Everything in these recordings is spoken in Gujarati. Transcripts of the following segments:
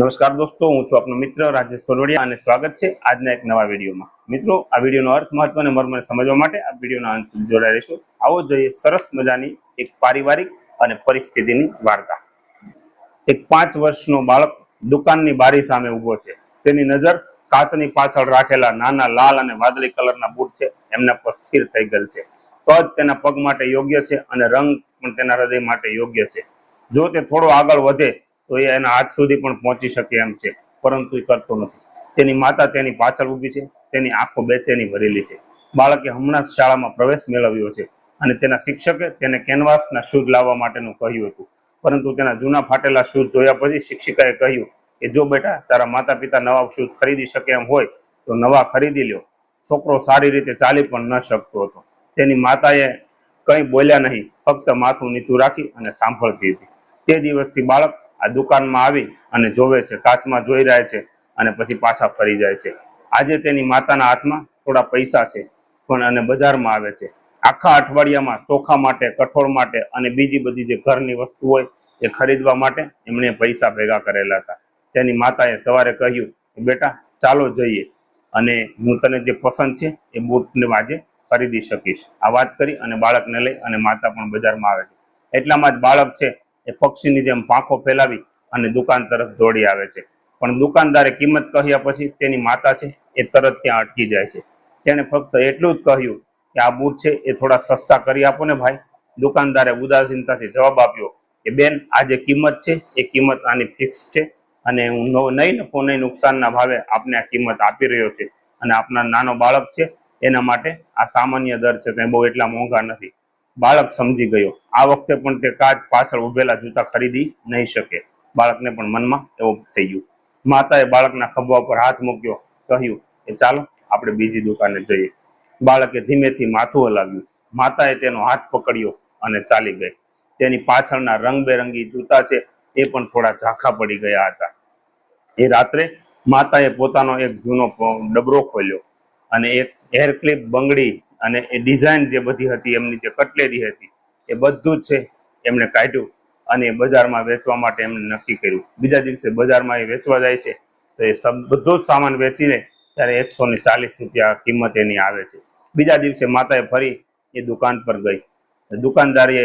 નમસ્કાર દોસ્તો, હું છું આપનો મિત્ર રાજેશ સોરવડિયા અને સ્વાગત છે આજના એક નવા વિડીયોમાં. મિત્રો, આ વિડીયોનો અર્થ મહત્વ અને મર્મને સમજવા માટે આ વિડીયોના અંત જોડાઈ રહીશું. આવો જોઈએ સરસ મજાની એક પારિવારિક અને પરિસ્થિતિની વાર્તા. એક પાંચ વર્ષનો બાળક દુકાનની બારી સામે ઊભો છે. તેની નજર કાચની પાછળ રાખેલા નાના લાલ અને વાદળી કલરના બૂટ છે. એમના પર સ્થિર થઈ ગયેલ છે. કદ તેના પગ માટે યોગ્ય છે અને રંગ પણ તેના હૃદય માટે યોગ્ય છે. જો તે થોડો આગળ વધે તો એ એના હાથ સુધી પણ પહોંચી શકે એમ છે. પરંતુ એ કરતો નથી. તેની માતા તેની પાછળ ઊભી છે. તેની આંખો બેચેની ભરેલી છે. બાળકે હમણાં શાળામાં પ્રવેશ મેળવ્યો છે અને તેના શિક્ષકે તેને કેનવાસના શૂઝ લાવવા માટેનું કહ્યું હતું. પરંતુ તેના જૂના ફાટેલા શૂઝ જોયા પછી શિક્ષિકાએ કહ્યું કે, જો બેટા, તારા માતા પિતા નવા શૂઝ ખરીદી શકે એમ હોય, તો નવા ખરીદી લ્યો. છોકરો સારી રીતે ચાલી પણ ન શકતો હતો. તેની માતાએ કંઈ બોલ્યા નહીં. ફક્ત માથું નીચું રાખી અને સાંભળતી હતી તે દિવસથી બાળક આ દુકાનમાં આવી અને જોવે છે, કાચમાં જોઈ રહ્યા છે અને પછી પાછા ફરી જાય છે. આજે તેની માતાના હાથમાં થોડા પૈસા છે, પણ અને બજારમાં આવે છે. આખા અઠવાડિયામાં ચોખા માટે, કઠોળ માટે અને બીજી બધી જે ઘરની વસ્તુ હોય એ ખરીદવા માટે એમણે પૈસા ભેગા કરેલા હતા. તેની માતાએ સવારે કહ્યું બેટા, ચાલો જઈએ અને હું તને જે પસંદ છે એ બૂટને આજે ખરીદી શકીશ. આ વાત કરી અને બાળકને લઈ અને માતા પણ બજારમાં આવે છે. એટલામાં જ બાળક છે એ પક્ષીની જેમ પાંખો ફેલાવી અને દુકાન તરફ દોડી આવે છે. પણ દુકાનદારે કિંમત કહ્યા પછી તેની માતા છે એ તરત ત્યાં અટકી જાય છે. તેણે ફક્ત એટલું જ કહ્યું કે આ બૂટ છે એ થોડા સસ્તા કરી આપો ને ભાઈ. દુકાનદારે ઉદાસીનતાથી જવાબ આપ્યો કે બેન, આ જે કિંમત છે એ કિંમત આની ફિક્સ છે અને હું નહીં નફો નહીં નુકસાનના ભાવે આપને આ કિંમત આપી રહ્યો છે અને આપના નાનો બાળક છે એના માટે આ સામાન્ય દર છે કંઈ બહુ એટલા મોંઘા નથી. બાળક સમજી ગયો. આ વખતે પણ તે કાચ પાછળ ઉભેલા જૂતા ખરીદી નહીં શકે. બાળકને પણ મનમાં એવું થઈ ગયું. માતાએ બાળકના ખભા પર હાથ મૂક્યો, કહ્યું કે ચાલો, આપણે બીજી દુકાને જઈએ. બાળકે ધીમેથી માથું હલાવ્યું. માતાએ તેનો હાથ પકડ્યો અને ચાલી ગઈ. તેની પાછળના રંગબેરંગી જૂતા છે એ પણ થોડા ઝાંખા પડી ગયા હતા. એ રાત્રે માતાએ પોતાનો એક જૂનો ડબરો ખોલ્યો અને એક હેર ક્લિપ બંગડી અને એ ડિઝાઇન જે બધી હતી, એમની જે કટલેરી હતી, એ બધું જ છે એમણે કાઢ્યું અને એ બજારમાં વેચવા માટે એમણે નક્કી કર્યું. બીજા દિવસે બજારમાં એ વેચવા જાય છે, તો એ બધો જ સામાન વેચીને ત્યારે એકસો ને ચાલીસ રૂપિયા કિંમત એની આવે છે. બીજા દિવસે માતાએ ફરી એ દુકાન પર ગઈ. દુકાનદારીએ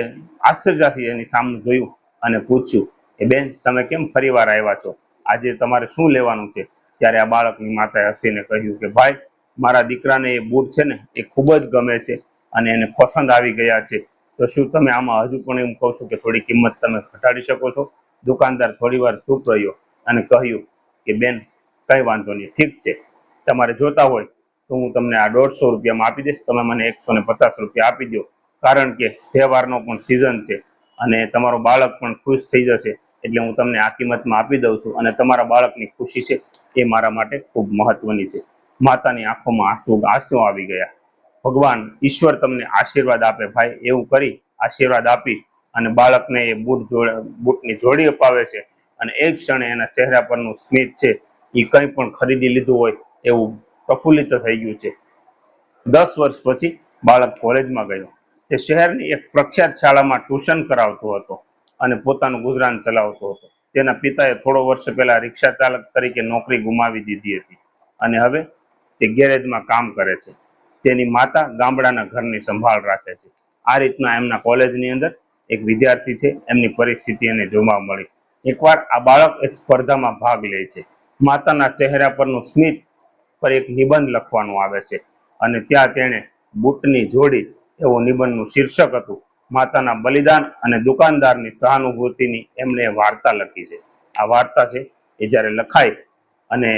આશ્ચર્યથી એની સામે જોયું અને પૂછ્યું કે બેન, તમે કેમ ફરીવાર આવ્યા છો? આજે તમારે શું લેવાનું છે? ત્યારે આ બાળકની માતાએ હસીને કહ્યું કે, ભાઈ મારા દીકરાને એ બૂટ છે ને, એ ખૂબ જ ગમે છે અને એને પસંદ આવી ગયા છે. તો શું તમે આમાં હજુ પણ એમ કહો છો કે થોડી કિંમત તમે ઘટાડી શકો છો? દુકાનદાર થોડી વાર ચૂપ રહ્યો અને કહ્યું કે, બેન, કઈ વાંધો નહીં, ઠીક છે. તમારે જોતા હોય તો હું તમને આ દોઢસો રૂપિયામાં આપી દઈશ. તમે મને એકસો પચાસ રૂપિયા આપી દો કારણ કે તહેવારનો પણ સિઝન છે અને તમારો બાળક પણ ખુશ થઈ જશે એટલે હું તમને આ કિંમતમાં આપી દઉં છું અને તમારા બાળકની ખુશી છે એ મારા માટે ખૂબ મહત્વની છે. માતાની આંખોમાં આંસુ આંસુ આવી ગયા. ભગવાન ઈશ્વર તમને આશીર્વાદ આપે ભાઈ, એવું કરી આશીર્વાદ આપી અને બાળકને એ બૂટ બૂટની જોડી અપાવે છે અને એ ક્ષણે એના ચહેરા પરનું સ્મિત છે એ કંઈ પણ ખરીદી લીધું હોય એવું પ્રફુલ્લિત થઈ ગયું છે. દસ વર્ષ પછી બાળક કોલેજમાં ગયો. તે શહેરની એક પ્રખ્યાત શાળામાં ટ્યુશન કરાવતો હતો અને પોતાનું ગુજરાન ચલાવતો હતો. તેના પિતાએ થોડો વર્ષ પહેલા રિક્ષા ચાલક તરીકે નોકરી ગુમાવી દીધી હતી અને હવે તે ગેરેજમાં કામ કરે છે. તેની માતા ગામડાના ઘરની સંભાળ રાખે છે. આ રીતના એમના કોલેજની અંદર એક વિદ્યાર્થી છે. એમની પરિસ્થિતિ એને જોવા મળી. એકવાર આ બાળક એક સ્પર્ધામાં ભાગ લે છે. માતાના ચહેરા પરનું સ્મિત પર એક નિબંધ લખવાનું આવે છે. અને ત્યાં તેણે બૂટની જોડી એવું નિબંધનું શીર્ષક હતું. માતાના બલિદાન અને દુકાનદારની સહાનુભૂતિની એમણે વાર્તા લખી છે. આ વાર્તા છે એ જ્યારે લખાઈ અને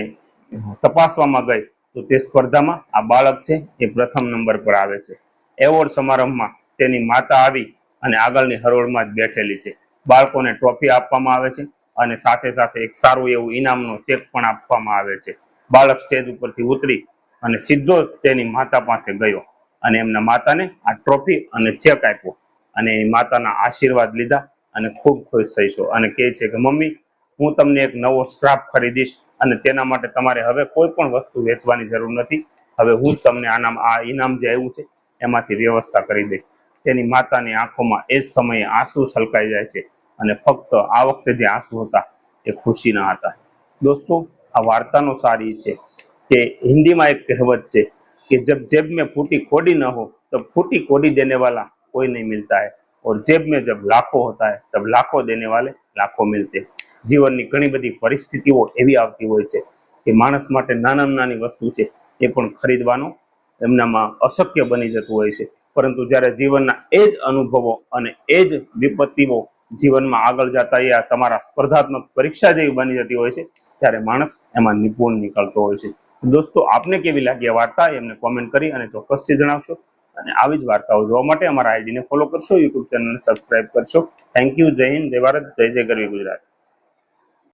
તપાસવામાં ગઈ તો તે સ્પર્ધામાં આ બાળક છે, એ પ્રથમ નંબર પર આવે છે. એવોર્ડ સમારંભમાં તેની માતા આવી અને આગળની હરોળમાં જ બેઠેલી છે. બાળકોને ટ્રોફી આપવામાં આવે છે અને સાથે સાથે એક સારું એવું ઇનામનો ચેક પણ આપવામાં આવે છે. બાળક સ્ટેજ ઉપરથી ઉતરી અને સીધો તેની માતા પાસે ગયો અને એમના માતાને આ ટ્રોફી અને ચેક આપ્યો અને એ માતાના આશીર્વાદ લીધા અને ખૂબ ખુશ થઈ છો અને કહે છે કે, મમ્મી, હું તમને એક નવો સ્ક્રાફ ખરીદીશ અને તેના માટે તમારે હવે કોઈ પણ વસ્તુ વેચવાની જરૂર નથી હવે હું જ તમને આનામ આ ઇનામ જે આવ્યું છે એમાંથી વ્યવસ્થા કરી દઈશ તેની માતાની આંખોમાં એ જ સમયે આંસુ છલકાઈ જાય છે અને ફક્ત આ વખતે જે આંસુ હતા એ ખુશીના હતા દોસ્તો આ વાર્તાનો સાર એ છે કે હિન્દીમાં એક કહેવત છે कि जब जेब में फूटी कोडी न हो तब फूटी कोडी देने वाला कोई नहीं मिलता है और जेब में जब लाखों होता है तब लाखों देने वाले लाखों मिलते हैं. જીવનની ઘણી બધી પરિસ્થિતિઓ એવી આવતી હોય છે કે માણસ માટે નાનામાં નાની વસ્તુ છે એ પણ ખરીદવાનો એમનામાં અશક્ય બની જતું હોય છે. પરંતુ જ્યારે જીવનના એ જ અનુભવો અને એ જ વિપત્તિઓ જીવનમાં આગળ જતા એ તમારા સ્પર્ધાત્મક પરીક્ષા જેવી બની જતી હોય છે, ત્યારે માણસ એમાં નિપુણ નીકળતો હોય છે. દોસ્તો, આપને કેવી લાગી વાર્તા? એમને કોમેન્ટ કરી અને ચોક્કસથી જણાવશો. અને આવી જ વાર્તાઓ જોવા માટે અમારા આઈડીને ફોલો કરશો યુટ્યુબ ચેનલને સબસ્ક્રાઇબ કરશો. થેન્ક યુ જય હિન્દ, જય જય જય ગરવી ગુજરાત.